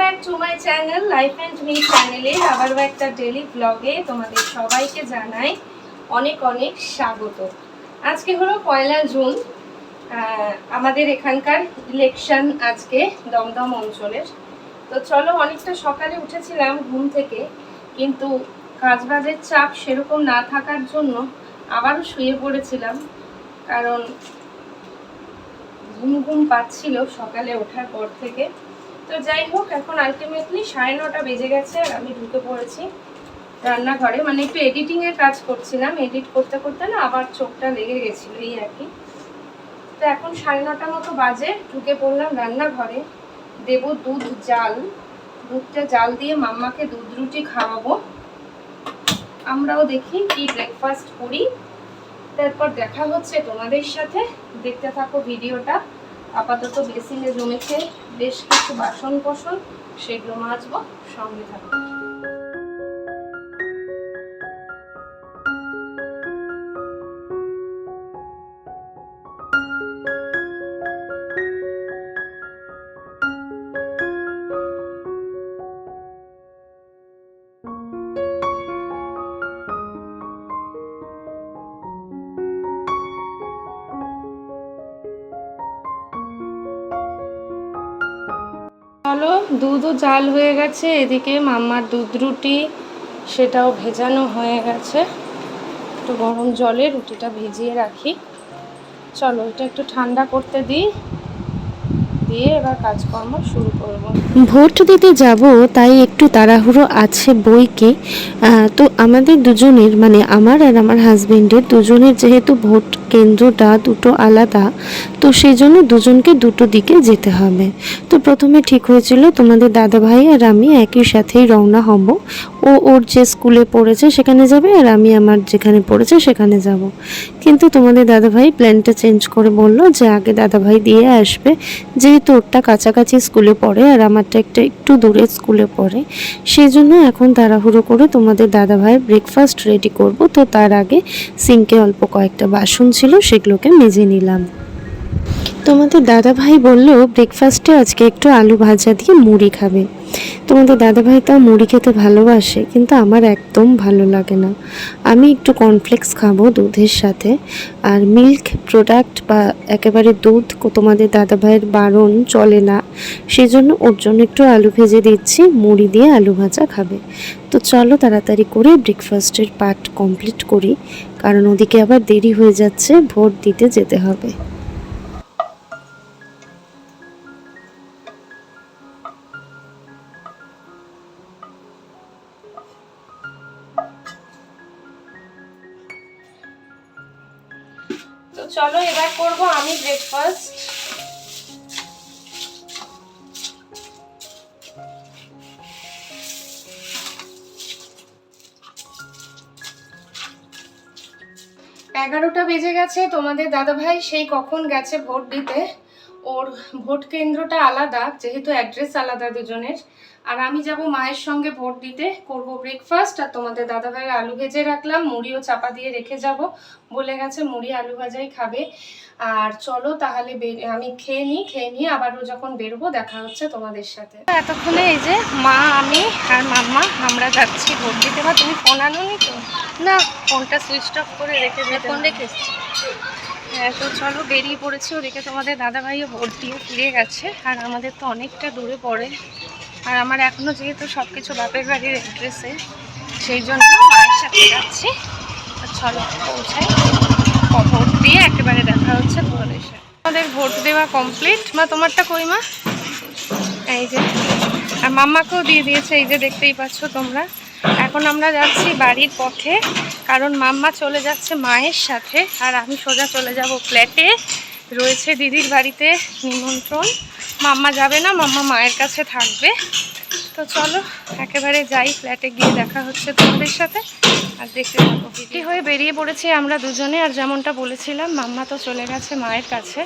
Back to my channel life and me চ্যানেলে আবারও একটা ডেলি ব্লগে তোমাদের সবাইকে জানাই অনেক অনেক স্বাগত। আজকে হলো পয়লা জুন আমাদের এখানকার ইলেকশন আজকে দমদম অঞ্চলের। তো চলো অনেকটা সকালে উঠেছিলাম ঘুম থেকে, কিন্তু কাজবাজের চাপ সেরকম না থাকার জন্য আবারও শুয়ে পড়েছিলাম, কারণ ঘুম ঘুম পাচ্ছিল সকালে ওঠার পর থেকে। তো যাই হোক, এখন আলটিমেটলি সাড়ে নটা বেজে গেছে আর আমি ঢুকে পড়েছি রান্নাঘরে। মানে একটু এডিটিংয়ের কাজ করছিলাম এডিট করতে করতে না আবার চোখটা লেগে গেছিল এই আর কি। তো এখন সাড়ে নটা মতো বাজে, ঢুকে পড়লাম রান্নাঘরে। দেব দুধ, জাল। দুধটা জাল দিয়ে মাম্মাকে দুধ রুটি খাওয়াবো। আমরাও দেখি কি ব্রেকফাস্ট করি। তারপর দেখা হচ্ছে তোমাদের সাথে। দেখতে থাকো ভিডিওটা। আপাতত বেসিনে জমেছে বেশ কিছু বাসন কোসন সেগুলো মাজবো সঙ্গে থাকো চলো দুধও জাল হয়ে গেছে, এদিকে মাম্মার দুধ রুটি, সেটাও ভেজানো হয়ে গেছে। একটু গরম জলে রুটিটা ভিজিয়ে রাখি। চলো, এটা একটু ঠান্ডা করতে দিই। দিয়ে এবার কাজকর্ম শুরু করব। ভোট দিতে যাব, তাই একটু তাড়াহুড়ো আছে বইকে। তো আমাদের দুজনের মানে আমার আর আমার হাজবেন্ডের দুজনের যেহেতু ভোট কেন্দ্রটা দুটো আলাদা, তো সেই জন্য দুজনকে দুটো দিকে যেতে হবে। তো প্রথমে ঠিক হয়েছিল, তোমাদের দাদা ভাই আর আমি একই সাথেই রওনা হব। ও ওর যে স্কুলে পড়েছে সেখানে যাবে আর আমি আমার যেখানে পড়েছে সেখানে যাব। কিন্তু তোমাদের দাদাভাই প্ল্যানটা চেঞ্জ করে বলল যে আগে দাদাভাই দিয়ে আসবে। যেহেতু ওরটা কাছাকাছি স্কুলে পড়ে আর আমারটা একটা একটু দূরে স্কুলে পড়ে সেই জন্য এখন তাড়াহুড়ো করে তোমাদের দাদাভাইয়ের ব্রেকফাস্ট রেডি করব। তো তার আগে সিঙ্কে অল্প কয়েকটা বাসন ছিল, সেগুলোকে মেজে নিলাম। তোমাদের দাদাভাই বলল ব্রেকফাস্টে আজকে একটু আলু ভাজা দিয়ে মুড়ি খাবে। তোমাদের দাদাভাই তা মুড়ি খেতে ভালোবাসে, কিন্তু আমার একদম ভালো লাগে না। আমি একটু কর্নফ্লেক্স খাব দুধের সাথে, আর মিল্ক প্রোডাক্ট বা একেবারে দুধ তোমাদের দাদাভাইয়ের বারণ চলে না। সেই জন্য ওর জন্য একটু আলু ভেজে দিচ্ছি, মুড়ি দিয়ে আলু ভাজা খাবে। তো চলো তাড়াতাড়ি করে ব্রেকফাস্টের পার্ট কমপ্লিট করি, কারণ ওদিকে আবার দেরি হয়ে যাচ্ছে ভোট দিতে যেতে হবে। এগারোটা বেজে গেছে, তোমাদের দাদাভাই সেই কখন গেছে ভোট দিতে। ওর ভোট কেন্দ্রটা আলাদা, যেহেতু অ্যাড্রেস আলাদা দুজনের। আর আমি যাব মায়ের সঙ্গে ভোট দিতে করব ব্রেকফাস্ট আর তোমাদের দাদাভাইয়ের আলু ভেজে রাখলাম মুড়িও চাপা দিয়ে রেখে যাব। বলে গেছে মুড়ি আলু ভাজাই খাবে। আর চলো তাহলে আমি খেয়ে নিই খেয়ে নিয়ে আবারও যখন বেরবো দেখা হচ্ছে তোমাদের সাথে। এতক্ষণে এই যে মা আমি আর মাম্মা আমরা যাচ্ছি ভোট দিতে। বা তুমি ফোন আনোনি তো? না ফোনটা সুইচ অফ করে রেখে ফোন রেখে হ্যাঁ তো চলো বেরিয়ে পড়েছি ওদিকে তোমাদের দাদাভাইও ভোট দিয়ে ফিরে গেছে। আর আমাদের তো অনেকটা দূরে পড়ে। আর আমার এখনও যেহেতু সব কিছু বাপের বাড়ির অ্যাড্রেসে সেই জন্য মায়ের সাথে যাচ্ছি। চলো, পৌঁছাই। ভোট দিয়ে একেবারে দেখা হচ্ছে তোমাদের সাথে আমাদের ভোট দেওয়া কমপ্লিট মা, তোমারটা কই, মা? এই যে, আর মাম্মাকেও দিয়ে দিয়েছে, এই যে দেখতেই পাচ্ছ তোমরা। এখন আমরা যাচ্ছি বাড়ির পথে, কারণ মাম্মা চলে যাচ্ছে মায়ের সাথে, আর আমি সোজা চলে যাব ফ্ল্যাটে রয়েছে দিদির বাড়িতে নিমন্ত্রণ। মাম্মা যাবে না, মাম্মা মায়ের কাছে থাকবে। তো চলো, একেবারে যাই ফ্ল্যাটে গিয়ে দেখা হচ্ছে তোমাদের সাথে। আর দেখতে থাকো কি হয়ে বেরিয়ে পড়েছি আমরা দুজনে, আর যেমনটা বলেছিলাম, মাম্মা তো চলে গেছে মায়ের কাছে।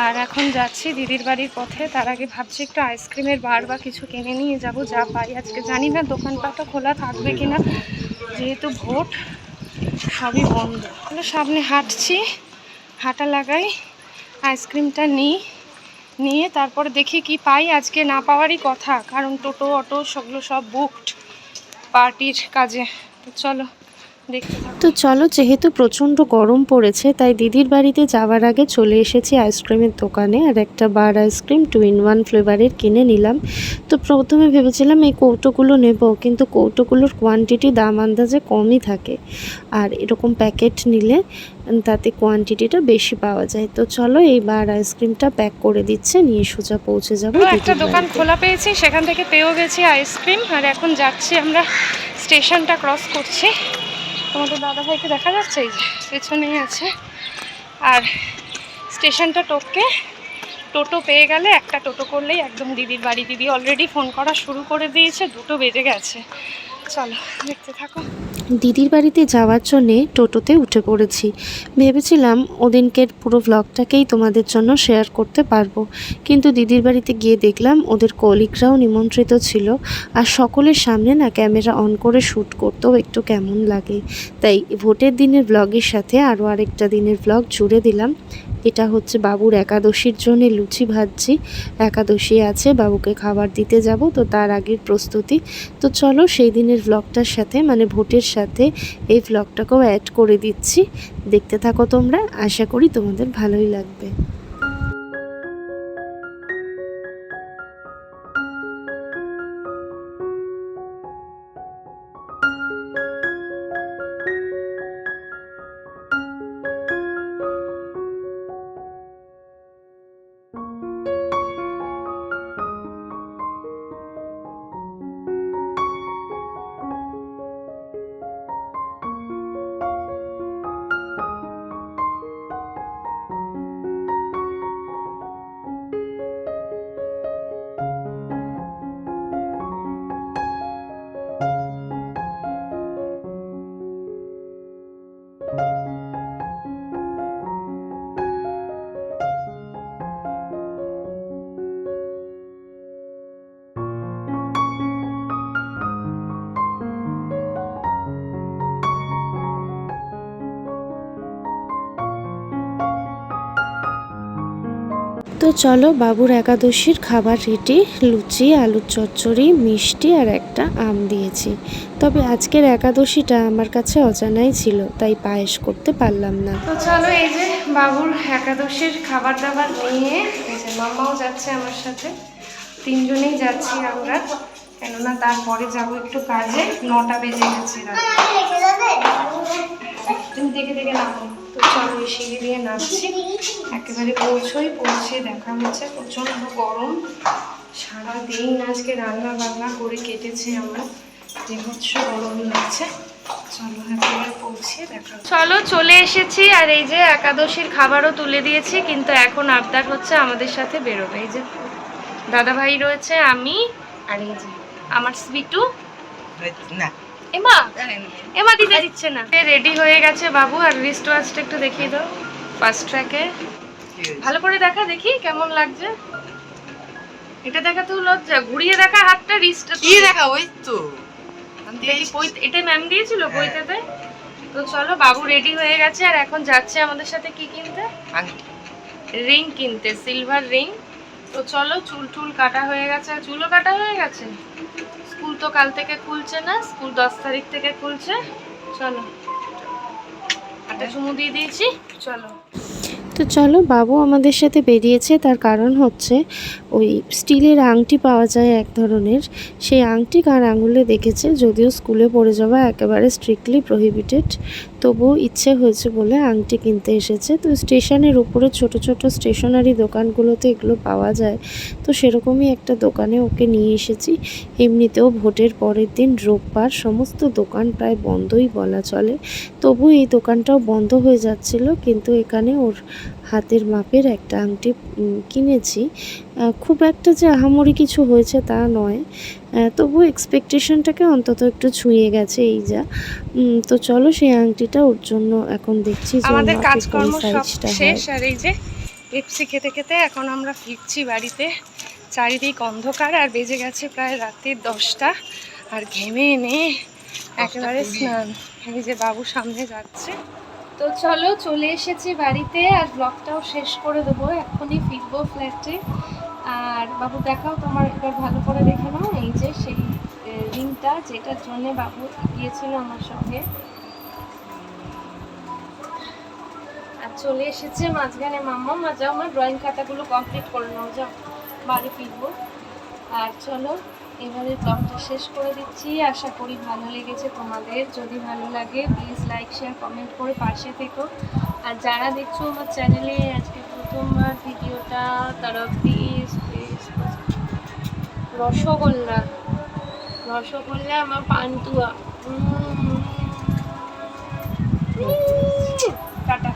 আর এখন যাচ্ছি দিদির বাড়ির পথে। তার আগে ভাবছি একটু আইসক্রিমের বার বা কিছু কিনে নিয়ে যাব, যা পাই। আজকে জানি না দোকানপাটও খোলা থাকবে কিনা, যেহেতু ভোট, সবই বন্ধ। সামনে হাঁটছি, হাঁটা লাগাই, আইসক্রিমটা নিই। নিয়ে তারপরে দেখি কি পাই আজকে না পাওয়ারই কথা। কারণ টোটো, অটো সবগুলো সব বুকড পার্টির কাজে। তো চলো। তো চলো যেহেতু প্রচণ্ড গরম পড়েছে তাই দিদির বাড়িতে যাওয়ার আগে চলে এসেছি আইসক্রিমের দোকানে আর একটা বার ice cream two in one ফ্লেভারের কিনে নিলাম। তো প্রথমে ভেবেছিলাম এই কৌটোগুলো নেব কিন্তু কৌটোগুলোর কোয়ান্টিটি দাম আন্দাজে কমই থাকে। আর এরকম প্যাকেট নিলে তাতে কোয়ান্টিটিটা বেশি পাওয়া যায়। তো চলো এই বার আইসক্রিমটা প্যাক করে দিচ্ছে নিয়ে সোজা পৌঁছে যাব একটা দোকান খোলা পেয়েছি সেখান থেকে পেয়েও গেছি আইসক্রিম। আর এখন যাচ্ছি আমরা স্টেশনটা ক্রস করছি। তোমাদের দাদা ভাইকে দেখা যাচ্ছে? এই যে পেছনেই আছে। আর স্টেশনটা টপকে টোটো পেয়ে গেলে একটা টোটো করলেই একদম দিদির বাড়ি। দিদি অলরেডি ফোন করা শুরু করে দিয়েছে, দুটো বেজে গেছে। চলো, দেখতে থাকো। দিদির বাড়িতে যাওয়ার জন্যে টোটোতে উঠে পড়েছি। ভেবেছিলাম ওদিনকের পুরো ব্লগটাকেই তোমাদের জন্য শেয়ার করতে পারব। কিন্তু দিদির বাড়িতে গিয়ে দেখলাম ওদের কলিগরাও নিমন্ত্রিত ছিল। আর সকলের সামনে না ক্যামেরা অন করে শ্যুট করতেও একটু কেমন লাগে। তাই ভোটের দিনের ব্লগের সাথে আরও আরেকটা দিনের ব্লগ জুড়ে দিলাম। এটা হচ্ছে বাবুর একাদশীর জন্য লুচি ভাজছি। একাদশী আছে, বাবুকে খাবার দিতে যাব, তো তার আগের প্রস্তুতি। তো চলো সেই দিনের ভ্লগটার সাথে মানে ভোটের সাথে এই ভ্লগটাকেও অ্যাড করে দিচ্ছি। দেখতে থাকো তোমরা, আশা করি তোমাদের ভালোই লাগবে। তো চলো বাবুর একাদশীর খাবার রেডি লুচি, আলুর চচ্চড়ি, মিষ্টি আর একটা আম দিয়েছি। তবে আজকের একাদশীটা আমার কাছে অজানাই ছিল, তাই পায়েস করতে পারলাম না। তো চলো এই যে বাবুর একাদশীর খাবার দাবার নিয়ে মামাও যাচ্ছে আমার সাথে। তিনজনেই যাচ্ছি আমরা, কেননা তারপরে যাব একটু কাজে। নটা বেজে গেছে দেখে দেখে নামো। তো চলো এই সিঁড়ি দিয়ে নামছি একেবারে পৌঁছোই পৌঁছে দেখা হচ্ছে। প্রচণ্ড গরম। সারাদিন আজকে রান্না বান্না করে কেটেছে আমার। দেহচ্ছ গরম লাগছে। চলো একেবারে পৌঁছে দেখা চলো চলে এসেছি। আর এই যে একাদশীর খাবারও তুলে দিয়েছি কিন্তু এখন আবদার হচ্ছে আমাদের সাথে বেরোবে। এই যে দাদা ভাই রয়েছে আমি আর এই যে আমার সুইটু না। এমা? এমা দিতে দিচ্ছে না। রেডি হয়ে গেছে বাবু আর রিস্ট ওয়াচটা একটু দেখিয়ে দাও। ফার্স্ট ট্র্যাকে ভালো করে দেখা দেখি কেমন লাগছে। এটা দেখা তো লজ্জা ঘুরিয়ে দেখা হাতটা রিস্টটা কি দেখা ওই তো। দেখি এটা ম্যাম দিয়েছিল হ্যাঁ। বইটাতে? তো চলো বাবু রেডি হয়ে গেছে আর এখন যাচ্ছে আমাদের সাথে কি কিনতে? রিং কিনতে সিলভার রিং তো চলো চুল টুল কাটা হয়ে গেছে আর চুলও কাটা হয়ে গেছে? স্কুল তো কাল থেকে খুলছে না, স্কুল দশ তারিখ থেকে খুলছে। চলো। একটা চুমু দিয়ে দিয়েছি, চলো। তো চলো, বাবু আমাদের সাথে বেরিয়েছে, তার কারণ হচ্ছে ওই স্টিলের আংটি পাওয়া যায় এক ধরনের। সেই আংটি কার আঙুলে দেখেছে, যদিও স্কুলে পড়ে যাওয়া একেবারে স্ট্রিক্টলি প্রহিবিটেড তবুও ইচ্ছে হয়েছে বলে আংটি কিনতে এসেছে। তো স্টেশনের উপরে ছোট ছোট স্টেশনারি দোকানগুলোতে এগুলো পাওয়া যায়। তো সেরকমই একটা দোকানে ওকে নিয়ে এসেছি। এমনিতেও ভোটের পরের দিন রোববার সমস্ত দোকান প্রায় বন্ধই বলা চলে। তবু এই দোকানটাও বন্ধ হয়ে যাচ্ছিল, কিন্তু এখানে ওর হাতের মাপের একটা আংটি কিনেছি। খুব একটা যে আহামরি কিছু হয়েছে তা নয়। তবু এক্সপেকটেশনটাকে অন্তত একটু ছুঁয়ে গেছে এই যা। তো চলো সেই আংটিটা ওর জন্য এখন দেখছি আমাদের কাজকর্ম সব শেষ আর এই যে পেপসি খেতে খেতে এখন আমরা ফিরছি বাড়িতে। চারিদিক অন্ধকার আর বেজে গেছে প্রায় রাত্রির দশটা আর ঘেমে এনে একেবারে স্নান। এই যে বাবু সামনে যাচ্ছে। তো চলো চলে এসেছি বাড়িতে আর ব্লগটাও শেষ করে দেবো। এখনই ফিরবো ফ্ল্যাটে আর বাবু দেখাও তোমার একবার ভালো করে দেখে নাও, এই যে সেই রিংটা যেটার জন্য বাবু গিয়েছিল আমার সঙ্গে। আর চলে এসেছে মাঝখানে মাম্মা, মা যাও আমার ড্রয়িং খাতাগুলো কমপ্লিট করে নাও, যাও, বাড়ি ফিরবো। আর চলো, এবারে ব্লগটা শেষ করে দিচ্ছি। আশা করি ভালো লেগেছে তোমাদের। যদি ভালো লাগে প্লিজ লাইক শেয়ার কমেন্ট করে পাশে থেকো। আর যারা দেখছ আমার চ্যানেলে আজকে প্রথমবার ভিডিওটা, তারা প্লিজ প্লিজ রসগোল্লা। রসগোল্লা আমার পান্তুয়া। টাটা।